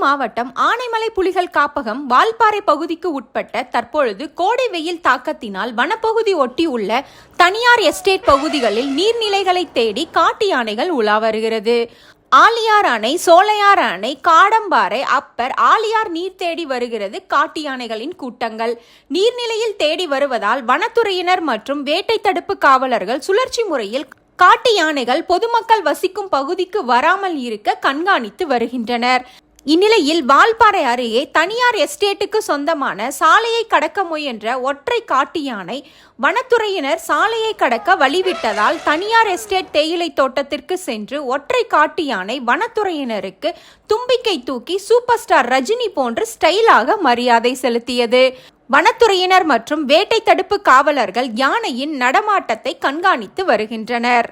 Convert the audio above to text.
மாவட்டம் ஆனைமலை புலிகள் காப்பகம் வால்பாறை பகுதிக்கு உட்பட்ட தற்பொழுது கோடை வெயில் தாக்கத்தினால் வனப்பகுதி ஒட்டியுள்ள தனியார் எஸ்டேட் பகுதிகளில் நீர்நிலைகளை தேடி காட்டு யானைகள் உலா வருகிறது. ஆலியார் அணை சோலையார் அணை காடம்பாறை அப்பர் ஆலியார் நீர் தேடி வருகிறது காட்டு யானைகளின் கூட்டங்கள். நீர்நிலையில் தேடி வருவதால் வனத்துறையினர் மற்றும் வேட்டை தடுப்பு காவலர்கள் சுழற்சி முறையில் காட்டு யானைகள் பொதுமக்கள் வசிக்கும் பகுதிக்கு வராமல் இருக்க கண்காணித்து வருகின்றனர். இந்நிலையில் வால்பாறை அருகே தனியார் எஸ்டேட்டுக்கு சொந்தமான சாலையை கடக்க முயன்ற ஒற்றை காட்டு யானை வனத்துறையினர் சாலையை கடக்க வழிவிட்டதால் தனியார் எஸ்டேட் தேயிலை தோட்டத்திற்கு சென்று ஒற்றை காட்டு யானை வனத்துறையினருக்கு தும்பிக்கை தூக்கி சூப்பர் ஸ்டார் ரஜினி போன்று ஸ்டைலாக மரியாதை செலுத்தியது. வனத்துறையினர் மற்றும் வேட்டை தடுப்பு காவலர்கள் யானையின் நடமாட்டத்தை கண்காணித்து வருகின்றனர்.